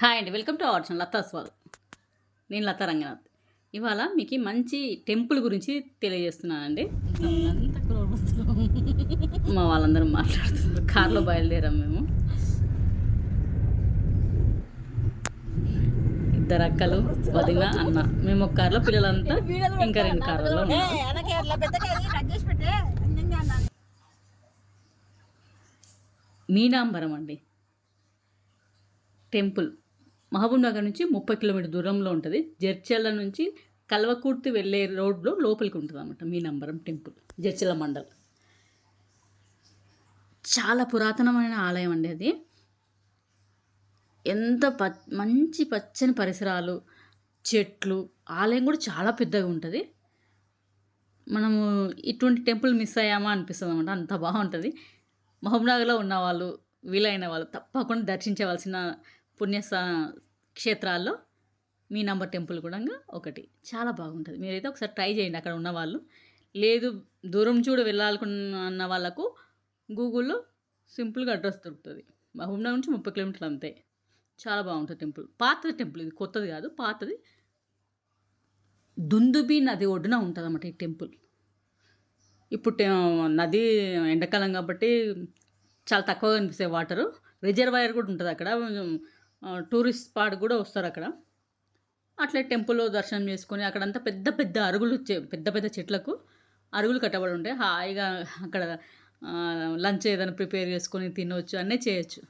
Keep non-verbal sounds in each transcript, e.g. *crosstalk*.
Hi అండి. Welcome to our channel Latha స్వాల్ నేను లతా రంగనాథ్. ఇవాళ మీకు మంచి టెంపుల్ గురించి తెలియజేస్తున్నానండి. మా వాళ్ళందరూ మాట్లాడుతున్నారు. కార్లో బయలుదేరాం మేము. ఇద్దరు అక్కలు వదిన అన్న. మేము ఒక కార్లో పిల్లలంతా ఇంకా రెండు కార్లలో మీనాంబరం అండి. టెంపుల్. మహబూబ్ నగర్ నుంచి ముప్పై కిలోమీటర్ దూరంలో ఉంటుంది. జడ్చర్ల నుంచి కల్వకుర్తి వెళ్ళే రోడ్లో లోపలికి ఉంటుంది అనమాట మీ నంబరం టెంపుల్ జడ్చర్ల మండల్. చాలా పురాతనమైన ఆలయం అండి అది. ఎంత ప మంచి పచ్చని పరిసరాలు చెట్లు ఆలయం కూడా చాలా పెద్దగా ఉంటుంది. మనము ఇటువంటి టెంపుల్ మిస్ అయ్యామా అనిపిస్తుంది అనమాట అంత బాగుంటుంది. మహబూబ్నగర్లో ఉన్న వాళ్ళు వీలైన వాళ్ళు తప్పకుండా దర్శించవలసిన పుణ్య క్షేత్రాల్లో మీ నంబర్ టెంపుల్ కూడా ఒకటి. చాలా బాగుంటుంది. మీరైతే ఒకసారి ట్రై చేయండి అక్కడ ఉన్న వాళ్ళు. లేదు దూరం చూడ వెళ్ళాలనుకున్న వాళ్ళకు గూగుల్లో సింపుల్గా అడ్రస్ దొరుకుతుంది. మహబూబ్నగర్ నుంచి ముప్పై కిలోమీటర్లు అంతే. చాలా బాగుంటుంది టెంపుల్. పాతది టెంపుల్ ఇది కొత్తది కాదు పాతది. దుందుబి నది ఒడ్డున ఉంటుంది అన్నమాట ఈ టెంపుల్. ఇప్పుడు నది ఎండాకాలం కాబట్టి చాలా తక్కువగా కనిపిస్తాయి వాటరు. రిజర్వాయర్ కూడా ఉంటుంది అక్కడ. టూరిస్ట్ స్పాట్ కూడా వస్తారు అక్కడ. అట్లే టెంపుల్లో దర్శనం చేసుకొని అక్కడంతా పెద్ద పెద్ద అరుగులు పెద్ద పెద్ద చెట్లకు అరుగులు కట్టబడి ఉంటాయి హాయిగా అక్కడ లంచ్ ఏదైనా ప్రిపేర్ చేసుకొని తినవచ్చు అన్నీ చేయొచ్చు.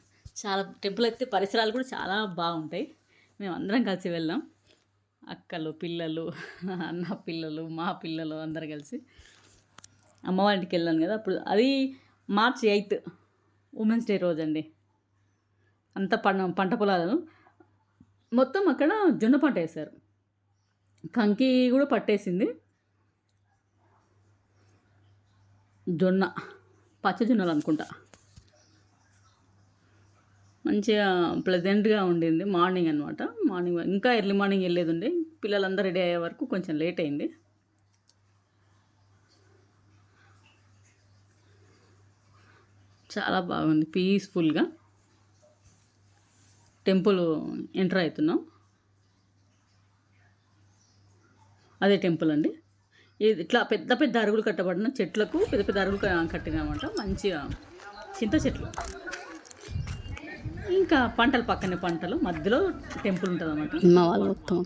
చాలా టెంపుల్ అయితే పరిసరాలు కూడా చాలా బాగుంటాయి. మేము అందరం కలిసి వెళ్ళాం అక్కలు పిల్లలు *laughs* అన్న పిల్లలు మా పిల్లలు అందరు కలిసి. అమ్మవారింటికి వెళ్ళాను కదా అప్పుడు. అది మార్చి ఎయిత్ ఉమెన్స్ డే రోజు అండి అంత పంట పంట పొలాలను. మొత్తం అక్కడ జొన్న పంట వేశారు. కంకి కూడా పట్టేసింది. జొన్న పచ్చ జొన్నలు అనుకుంటా. మంచిగా ప్లెజెంట్గా ఉండింది. మార్నింగ్ అనమాట మార్నింగ్ ఇంకా ఎర్లీ మార్నింగ్ వెళ్ళేది ఉండే పిల్లలందరూ రెడీ అయ్యే వరకు కొంచెం లేట్ అయింది. చాలా బాగుంది పీస్ఫుల్గా టెంపుల్ ఎంటర్ అవుతున్నాం. అదే టెంపుల్ అండి. ఇది ఇట్లా పెద్ద పెద్ద అరుగులు కట్టబడిన చెట్లకు పెద్ద పెద్ద అరుగులు కట్టినమాట. మంచిగా చింత చెట్లు. ఇంకా పంటలు పక్కనే పంటలు మధ్యలో టెంపుల్ ఉంటుంది అన్నమాట మా వాళ్ళు మొత్తం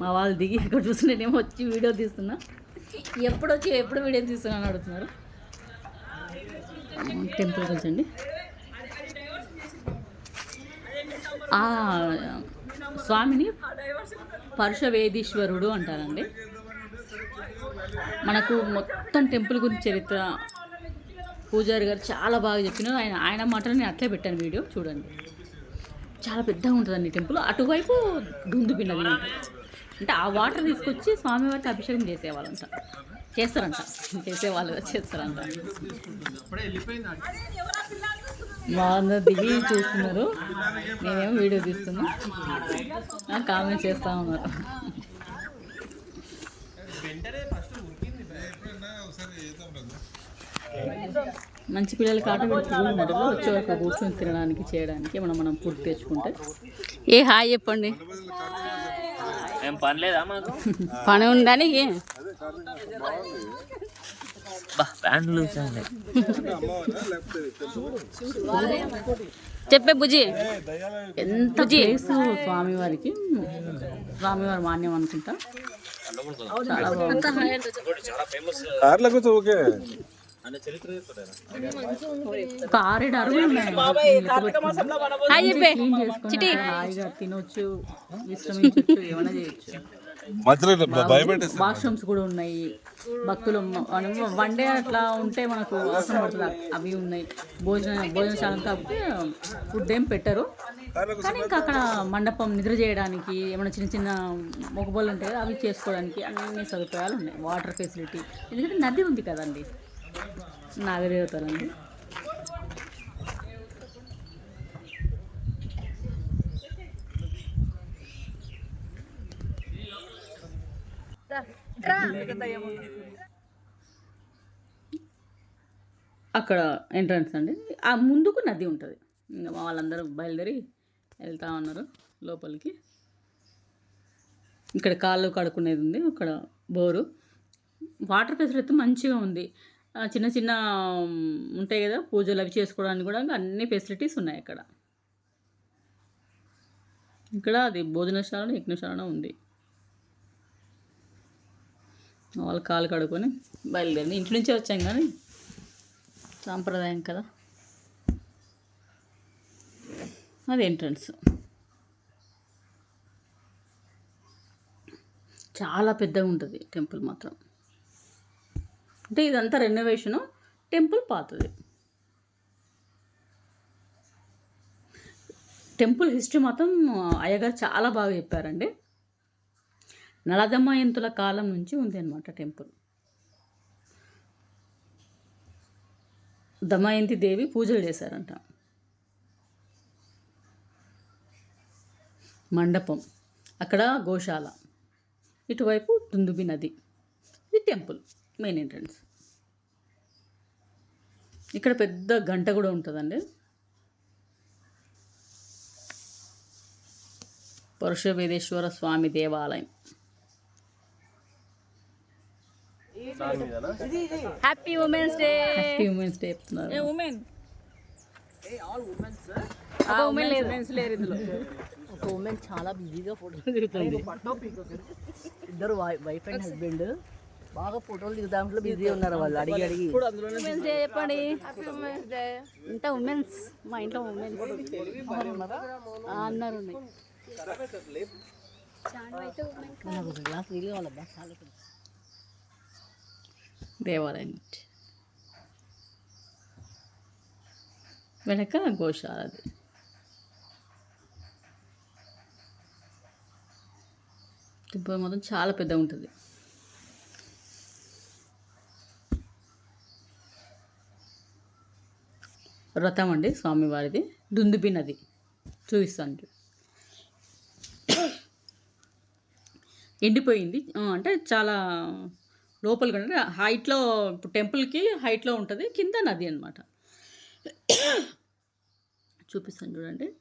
మా వాళ్ళు దిగి ఇక్కడ చూస్తున్నానేమో వచ్చి వీడియో తీస్తున్నా. ఎప్పుడు వచ్చి ఎప్పుడు వీడియో తీస్తున్నా అని అడుగుతున్నారు. టెంపుల్ కొంచండి ఆ స్వామిని పరుషవేదీశ్వరుడు అంటారండి. మనకు మొత్తం టెంపుల్ గురించి చరిత్ర పూజారి గారు చాలా బాగా చెప్పినారు. ఆయన ఆయన మాటలు నేను అట్లే పెట్టాను వీడియో చూడండి. చాలా పెద్దగా ఉంటుందండి టెంపుల్. అటువైపు దుందు పిన్నది ఉంటుంది. అంటే ఆ వాటర్ తీసుకొచ్చి స్వామివారికి అభిషేకం చేసేవాళ్ళంట. చేస్తారంట. చేసేవాళ్ళు చేస్తారంట. మా అందరు దిగి చూస్తున్నారు. నేనేమో వీడియో తీస్తున్నా. కామెంట్ చేస్తూ ఉన్నారు. మంచి పిల్లలకి ఆట పెట్టుకుని వచ్చే వరకు కూర్చొని తినడానికి చేయడానికి మనం మనం ఫుడ్ తెచ్చుకుంటే. ఏ హాయ్ చెప్పండి. ఏం పని లేదా చెప్పే బుజ్జి. ఎంత ప్లేస్ స్వామివారికి? స్వామివారి మాన్యం అనుకుంటా. చాలా బాగుంది. తినొచ్చు విశ్రమించవచ్చు ఏమైనా చేయొచ్చు. భయపెట్టేస్తా వాష్రూమ్స్ కూడా ఉన్నాయి. భక్తులు వన్ డే అట్లా ఉంటే మనకు అవసరం పడుతుంది. అవి ఉన్నాయి. భోజన భోజనశాల కాకపోతే ఫుడ్ ఏం పెట్టరు. కానీ ఇంకా అక్కడ మండపం నిద్ర చేయడానికి ఏమైనా చిన్న చిన్న మొగబోళ్ళు ఉంటాయి అవి చేసుకోవడానికి అన్ని సదుపాయాలు ఉన్నాయి. Water facility. ఎందుకంటే నది ఉంది కదండి. నాగదేవతలండి అక్కడ ఎంట్రన్స్ అండి. ఆ ముందుకు నది ఉంటుంది. ఇంకా వాళ్ళందరూ బయలుదేరి వెళ్తా ఉన్నారు లోపలికి. ఇక్కడ కాళ్ళు కడుక్కునేది ఉంది. ఇక్కడ బోరు. వాటర్ ఫెసిలిటీ మంచిగా ఉంది. చిన్న చిన్న ఉంటాయి కదా పూజలు అవి చేసుకోవడానికి కూడా అన్ని ఫెసిలిటీస్ ఉన్నాయి అక్కడ. ఇక్కడ అది భోజనశాల యజ్ఞశాల ఉంది. వాళ్ళు కాలు కడుక్కొని బయలుదేరింది. ఇంటి నుంచే వచ్చాం కానీ సాంప్రదాయం కదా. అది ఎంట్రన్స్ చాలా పెద్దగా ఉంటుంది టెంపుల్ మాత్రం. అంటే ఇదంతా రెనోవేషను టెంపుల్ పాతది. టెంపుల్ హిస్టరీ మాత్రం అయ్యగారు చాలా బాగా చెప్పారండి. నలదమయంతుల కాలం నుంచి ఉంది అనమాట టెంపుల్ దమయంతి దేవి పూజలు చేశారంట. మండపం. అక్కడ గోశాల. ఇటువైపు దుందుబి నది. ఇది టెంపుల్ మెయిన్ ఎంట్రన్స్. ఇక్కడ పెద్ద గంట కూడా ఉంటుందండి. పరుషవేదేశ్వర స్వామి దేవాలయం. Happy women's day happy women's day చెప్తున్నారు. ఉమెన్ ఉమెన్ చాలా బిజీగా ఫోటోలు దిగుతుంది ఇద్దరు వైఫ్ అండ్ హస్బెండ్ బాగా ఫోటోలు దిగు దాంట్లో బిజీ ఉన్నారు వాళ్ళు. అడిగి అడిగి. ఉమెన్స్ డే చెప్పండి హ్యాపీ ఉమెన్స్ డే ఇంత ఉమెన్స్ మా ఇంట్లో ఉమెన్స్ అన్నారు ఉన్నాయి నాకు ఒక గ్లాస్ నీళ్ళు కావాలబ్బా చాలా పెద్ద. దేవాలయం నుంచి. వెనక గోశాల అది. టెంపుల్ మొత్తం చాలా పెద్దగా ఉంటుంది. వ్రతం అండి స్వామివారిది. దుందుబి నది చూపిస్తాను ఎండిపోయింది. అంటే చాలా లోపలికి కంటే హైట్లో ఇప్పుడు టెంపుల్కి హైట్లో ఉంటుంది కింద నది అనమాట చూపిస్తాను చూడండి.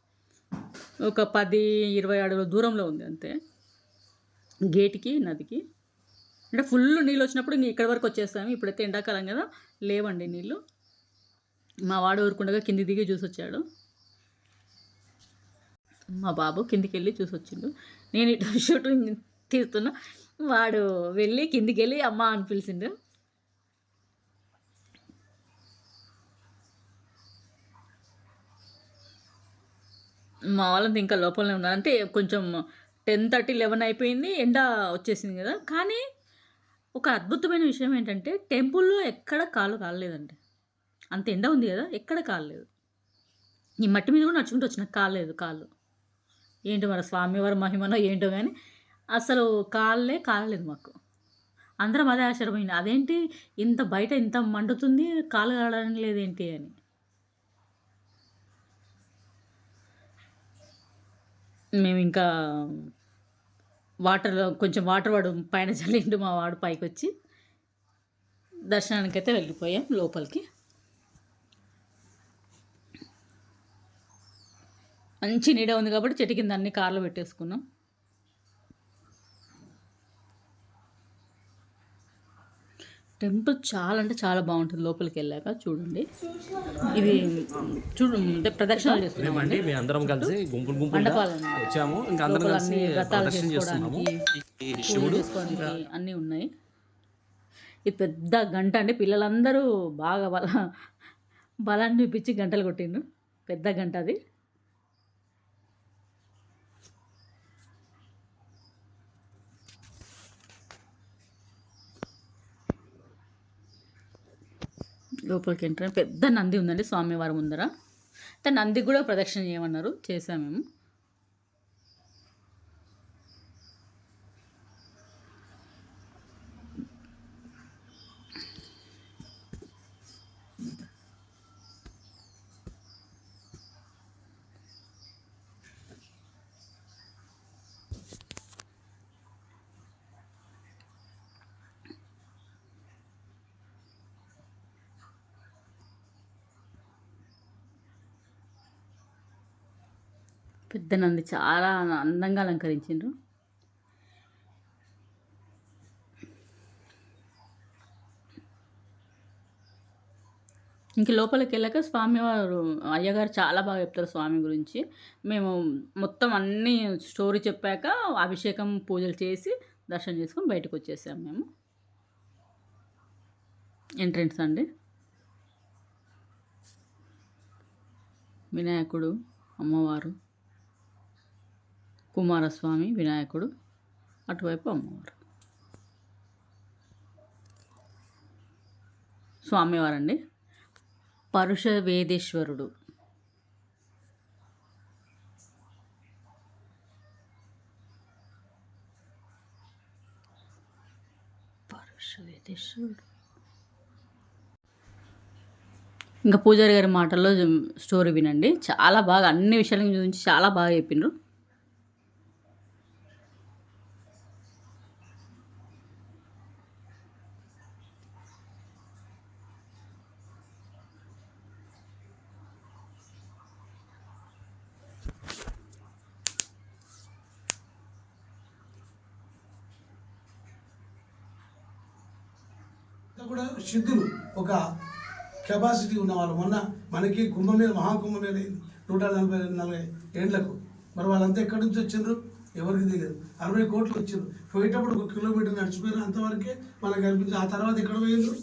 ఒక పది ఇరవై అడుగుల దూరంలో ఉంది అంతే. గేట్కి నదికి. అంటే ఫుల్ నీళ్ళు వచ్చినప్పుడు ఇంక ఇక్కడి వరకు వచ్చేస్తాము. ఇప్పుడైతే ఎండాకాలం కదా లేవండి నీళ్ళు. మా వాడు ఊరుకుండగా కింది దిగి చూసి వచ్చాడు మా బాబు కిందికి వెళ్ళి చూసి వచ్చిండు నేను ఇటు *laughs* షూటింగ్ తీస్తున్నా. వాడు వెళ్ళి కిందికి వెళ్ళి అమ్మ అని పిలిచిండు. మా వాళ్ళంతా ఇంకా లోపలనే ఉన్నారు. అంటే కొంచెం టెన్ థర్టీ లెవెన్ అయిపోయింది. ఎండ వచ్చేసింది కదా. కానీ ఒక అద్భుతమైన విషయం ఏంటంటే టెంపుల్లో ఎక్కడ కాలు కాలలేదండి అంత ఎండ ఉంది కదా ఎక్కడ కాలేదు ఈ మట్టి మీద కూడా నడుచుకుంటూ వచ్చిన కాలేదు కాళ్ళు. ఏంటో మరి స్వామివారి మహిమనో ఏంటో కానీ అసలు కాళ్ళే కాలలేదు మాకు. అందరం అదే ఆశ్చర్యపోయింది అదేంటి? ఇంత బయట ఇంత మండుతుంది కాలు కాలడం లేదేంటి అని. మేము ఇంకా వాటర్లో కొంచెం వాటర్ వాడు పైన చల్లిండు మా వాడు పైకి వచ్చి దర్శనానికైతే వెళ్ళిపోయాం లోపలికి. మంచి నీడ ఉంది కాబట్టి చెట్టు కింద అన్ని కార్లు పెట్టేసుకున్నాం. టెంపుల్ చాలా అంటే చాలా బాగుంటుంది లోపలికి వెళ్ళాక చూడండి. ఇది చూడు అంటే ప్రదక్షిణలు చేస్తున్నాం అండి. మేము అందరం కలిసి గుంపులు మండపాలు వచ్చాము. ఇంకా అందరం కలిసి చేస్తున్నాము. శివుడు అన్నీ ఉన్నాయి. ఇది పెద్ద గంట అండి. పిల్లలందరూ బాగా బల బలాన్ని చూపించి గంటలు కొట్టిండ్రు. పెద్ద గంట అది. లోపలికి ఎంటర్ పెద్ద నంది ఉందండి స్వామివారి ముందర. అంటే నంది కూడా ప్రదక్షిణ చేయమన్నారు. చేసాం మేము. పెద్ద నంది చాలా అందంగా అలంకరించిండ్రు. ఇంక లోపలికి వెళ్ళాక స్వామివారు అయ్యగారు చాలా బాగా చెప్తారు స్వామి గురించి. మేము మొత్తం అన్నీ స్టోరీ చెప్పాక అభిషేకం పూజలు చేసి దర్శనం చేసుకొని బయటకు వచ్చేసాం మేము. ఎంట్రెన్స్ అండి. వినాయకుడు అమ్మవారు. కుమారస్వామి వినాయకుడు అటువైపు అమ్మవారు. స్వామివారండి. పరుష వేదేశ్వరుడు పరుష వేదేశ్వరుడు ఇంకా పూజారి గారి మాటల్లో స్టోరీ వినండి. చాలా బాగా అన్ని విషయాల గురించి చాలా బాగా చెప్పిండ్రు కూడా సిద్ధులు. ఒక కెపాసిటీ ఉన్నవాళ్ళు. మొన్న మనకి కుంభం మీద మహాకుంభం మీద నూట నలభై నలభై ఏండ్లకు. మరి వాళ్ళంతా ఎక్కడి నుంచి వచ్చిండ్రు? ఎవరికి తెలియదు. అరవై కోట్లు వచ్చిండ్రు. పోయేటప్పుడు ఒక కిలోమీటర్ నడిచిపోయిన అంతవరకే మనకు కనిపించి ఆ తర్వాత ఎక్కడ పోయిండ్రు?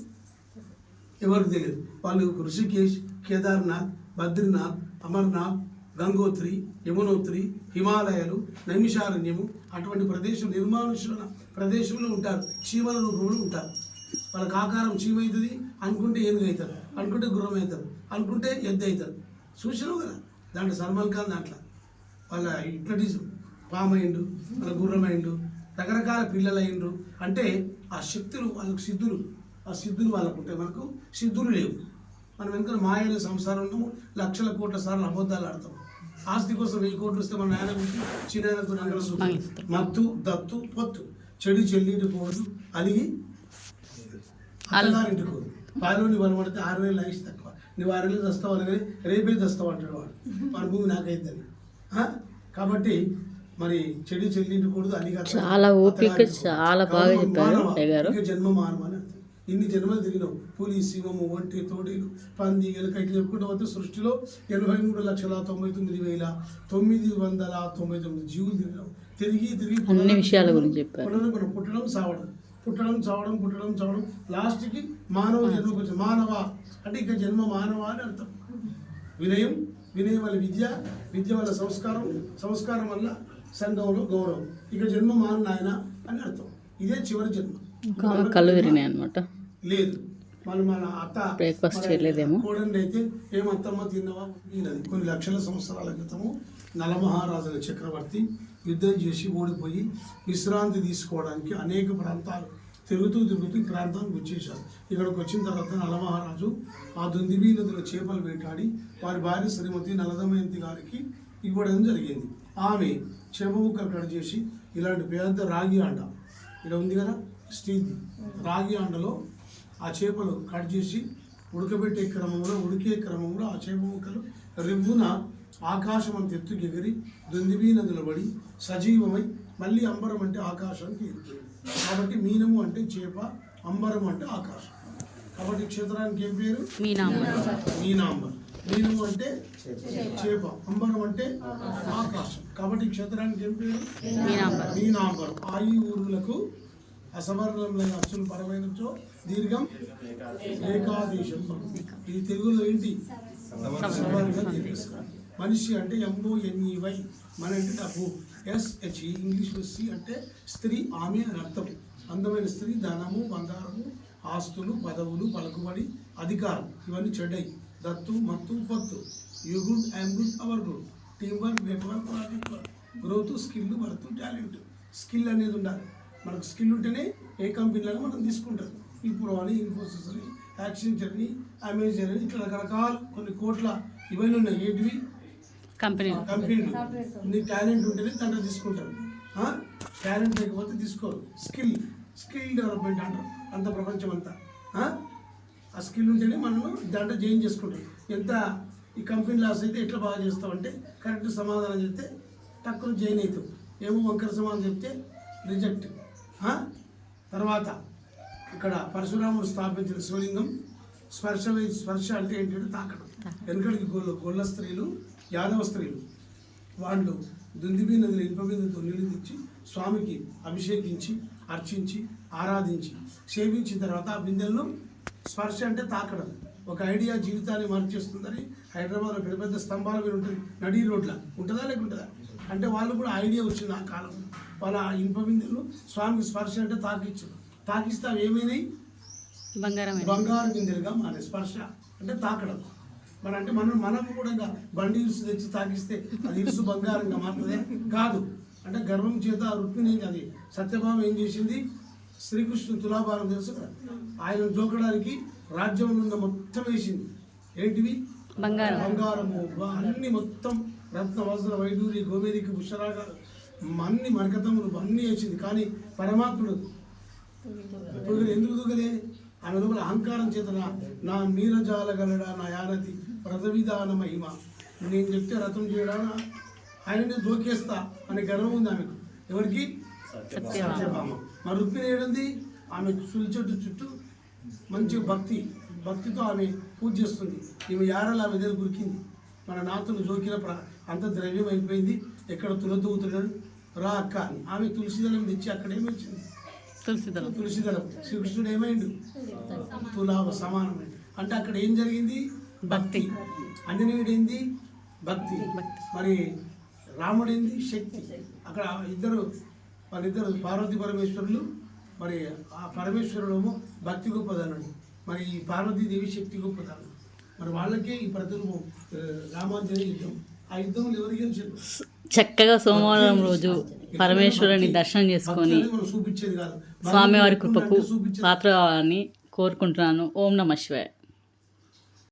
ఎవరికి తెలియదు. వాళ్ళు ఋషికేశ్ కేదార్నాథ్ బద్రీనాథ్ అమర్నాథ్ గంగోత్రి యమునోత్రి హిమాలయాలు నైమిషారణ్యము అటువంటి ప్రదేశం నిర్మానుషుల ప్రదేశంలో ఉంటారు. చీమల రూపంలో ఉంటారు. వాళ్ళకి ఆకారం చీమ అవుతుంది అనుకుంటే ఏనుగు అవుతారు? అనుకుంటే గుర్రం అవుతారు అనుకుంటే ఎద్దు అవుతారు. చూసినావు కదా? దాంట్లో సల్మాన్ ఖాన్ దాంట్లో. వాళ్ళ హిప్నటిజం పాము అయిండు వాళ్ళ గుర్రం అయిండు రకరకాల పిల్లలు అయిండ్రు. అంటే ఆ శక్తులు వాళ్ళకు సిద్ధులు. ఆ సిద్ధులు వాళ్ళకు ఉంటాయి. మనకు సిద్ధులు లేవు. మనం ఎందుకంటే మాయలు సంసారం ఉన్నాము? లక్షల కోట్ల సార్లు అబద్ధాలు ఆడతాం ఆస్తి కోసం వెయ్యి కోట్లు వస్తే మన నాయన గురించి చిన్న మత్తు దత్తు పొత్తు. చెడు చెల్లింటి పోదు అలిగి అత్తగారింటికి బలం పడితే ఆరు వేలు లైఫ్ తక్కువ. నువ్వు ఆరు వేలు తెస్తావు అనగానే రేపే తెస్తావు అంటాడు వాడు. వాడి భూమి నాకైద్దని. ఆ? కాబట్టి మరి చెడు చెల్లింటకూడదు అని కాదు. చాలా ఓపిక. చాలా బాగా చెప్పారు జన్మ మానవ అని అర్థం ఇన్ని జన్మలు తిరిగినావు. పులి సింహము ఒంటి తోడేలు పంది ఎలుక ఇట్లా చెప్పుకుంటూ పోతే సృష్టిలో ఎనభై మూడు లక్షల తొంభై తొమ్మిది వేల తొమ్మిది వందల తొంభై తొమ్మిది జీవులు తిరిగినావు. తిరిగి తిరిగి అన్ని విషయాల గురించి చెప్పారు. పుట్టడం సావడం. పుట్టడం చావడం పుట్టడం చావడం. లాస్ట్కి మానవ జన్మకు మానవ అంటే ఇక జన్మ మానవ అని అర్థం. వినయం వినయం వల్ల విద్య విద్య వల్ల సంస్కారం సంస్కారం వల్ల సంఘంలో గౌరవం. ఇక జన్మ మాన నాయన అని అర్థం. ఇదే చివరి జన్మ. కళ్ళు అనమాట లేదు. మన మన అత్త మన చేయలేదేమో. కోడండి అయితే ఏం అత్తమ్మ తిన్నవా? కొన్ని లక్షల సంవత్సరాల క్రితము నలమహారాజుల చక్రవర్తి యుద్ధం చేసి ఓడిపోయి విశ్రాంతి తీసుకోవడానికి అనేక ప్రాంతాలు తిరుగుతూ తిరుగుతూ ఈ ప్రాంతానికి వచ్చేశారు. ఇక్కడికి వచ్చిన తర్వాత నలమహారాజు ఆ దుందిబీ నదిలో చేపలు వేటాడి వారి భార్య శ్రీమతి నలదమయంతి గారికి ఇవ్వడం జరిగింది. ఆమె చేప ముక్కలు కట్ చేసి ఇలాంటి పెద్ద రాగి అండ ఇక్కడ ఉంది కదా స్టీల్ రాగి అండలో ఆ చేపలు కట్ చేసి ఉడకబెట్టే క్రమంలో ఉడికే క్రమంలో ఆ చేప ముక్కలు రివ్వున ఆకాశం అంత ఎత్తుకి ఎగిరి దుందిబీ నదిలో పడి సజీవమై మళ్ళీ అంబరం అంటే ఆకాశానికి ఎగిరిపోయింది కాబట్టి మీనము అంటే చేప అంబరం అంటే ఆకాశం. కాబట్టి ఈ క్షేత్రానికి ఏం పేరు? మీనాంబర్. మీనాంబర్. మీనము అంటే చేప. అంబరం అంటే ఆకాశం. కాబట్టి ఈ క్షేత్రానికి ఏం పేరు? మీనాంబర్. మీనాంబరం. ఆయు ఊరులకు అసవర్ణమైన అచ్చులు పరమైనచో దీర్ఘం ఏకాదేశం. ఇది తెలుగులో ఏంటి? దీర్ఘస్వరం. మనిషి అంటే ఎంఓఎన్ఈవై మన అంటే డబ్బు. ఎస్హెచ్ఈ ఇంగ్లీష్లో సి అంటే స్త్రీ ఆమె అని అర్థం. అందమైన స్త్రీ ధనము బంగారము ఆస్తులు పదవులు పలుకుబడి అధికారం. ఇవన్నీ చెడ్డై దత్తు మత్తు పత్తు. You good I'm good our good team work web work project work growth skill worth talent skill అనేది ఉండాలి. మనకు స్కిల్ ఉంటేనే ఏ కంపెనీలో మనం తీసుకుంటాం. ఇప్పుడు అని ఇన్ఫోసిస్ అని యాక్సిడెంట్ అని అమెజాన్ అని ఇట్లా రకరకాల కొన్ని కోట్ల ఇవన్నీ ఉన్నాయి. ఏంటివి? కంపెనీ. కంపెనీలు నీ టాలెంట్ ఉంటేనే దాంట్లో తీసుకుంటారు టాలెంట్ లేకపోతే తీసుకోరు. స్కిల్. స్కిల్ డెవలప్మెంట్ అంటారు అంత ప్రపంచం అంతా ఆ? స్కిల్ ఉంటేనే మనము దాంట్లో జాయిన్ చేసుకుంటాం. ఎంత ఈ కంపెనీ లాస్ అయితే ఎట్లా బాగా చేస్తామంటే కరెక్ట్ సమాధానం చెప్తే టక్కున జాయిన్ అవుతాం ఏమో వంకర సమాధానం చెప్తే రిజెక్ట్. తర్వాత ఇక్కడ పరశురాముడు స్థాపించిన శివలింగం. స్పర్శ స్పర్శ అంటే ఏంటంటే తాకడం. వెనకడికి గొల్ల గొల్ల స్త్రీలు యాదవ స్త్రీలు. వాళ్ళు దుందిబి నదిలో ఇనుప బిందుతో నీళ్ళు తెచ్చి స్వామికి అభిషేకించి అర్చించి ఆరాధించి సేవించిన తర్వాత ఆ బిందెలను స్పర్శ అంటే తాకడం. ఒక ఐడియా జీవితాన్ని మార్చేస్తుందని హైదరాబాద్లో పెద్ద పెద్ద స్తంభాల మీద ఉంటుంది. నడి రోడ్ల. ఉంటుందా లేకుంటుందా? అంటే వాళ్ళు కూడా ఐడియా వచ్చింది ఆ కాలంలో. వాళ్ళ ఇనుప బిందెలు స్వామికి స్పర్శ అంటే తాకిచ్చారు. తాకిస్తే ఏమైనాయి? బంగారం బంగారు బిందెలుగా మారే స్పర్శ అంటే తాకడం. మన అంటే మనం మనం కూడా ఇంకా బండి ఇరుసు తెచ్చి తాకిస్తే అది ఇరుసు బంగారంగా మారుతుందే? కాదు. అంటే గర్వం చేత ఆ రుక్మిణి అది సత్యభామ ఏం చేసింది? శ్రీకృష్ణుడు తులాభారం తెలుసు కదా? ఆయన జోకడానికి రాజ్యంలో ఉన్న మొత్తం వేసింది. ఏంటివి? బంగారం. బంగారము. అన్ని మొత్తం రత్న వజ్ర వైడూరి గోమేదికి పుష్యరాగ అన్ని మరకతములు అన్ని వేసింది. కానీ పరమాత్ముడు ఎందుకు తూగలే ఆమె లోపల అహంకారం చేత నా నా మీరజాల గలడా నా యానతి వ్రతవిధాన మహిమ. నేను చెప్తే రథం చేయడా ఆయనని దోకేస్తా అనే గర్వం ఉంది ఆమెకు. ఎవరికి? సత్యభామ. మరి రుక్మిణి ఏడుంది? ఆమె చులి చెట్టు చుట్టూ మంచి భక్తి భక్తితో ఆమె పూజ చేస్తుంది. ఈమె యారలు ఆమె దగ్గర గురికింది. మన నాతులు జోకినప్పుడు అంత ద్రవ్యం అయిపోయింది ఎక్కడ తులతూగుతున్నాడు రా అక్క అని. ఆమె తులసిదళం తెచ్చి అక్కడ ఏమొచ్చింది తులసిదళం. తులసిదళం. శ్రీకృష్ణుడు ఏమైండు? తులావ సమానమైంది అంటే అక్కడ ఏం జరిగింది? భక్తి. ఆంజనేయుడు ఏంది భక్తి. మరి రాముడు ఏంది శక్తి. అక్కడ ఇద్దరు వాళ్ళిద్దరు పార్వతీ పరమేశ్వరులు మరి ఆ పరమేశ్వరుడు ఏమో భక్తి గొప్పదన్నాడు. మరి ఈ పార్వతీదేవి శక్తి గొప్పదన్నాడు. మరి వాళ్ళకే ఈ ప్రతిరూపం ఆ, రామాంజనేయ యుద్ధం. ఆ యుద్ధంలో ఎవరు గెలిచారు? చక్కగా సోమవారం రోజు పరమేశ్వరుని దర్శనం చేసుకొని చూపించేది కాదు. స్వామివారి కృపకు పాత్ర కావాలని కోరుకుంటున్నాను. ఓం నమ శివాయ.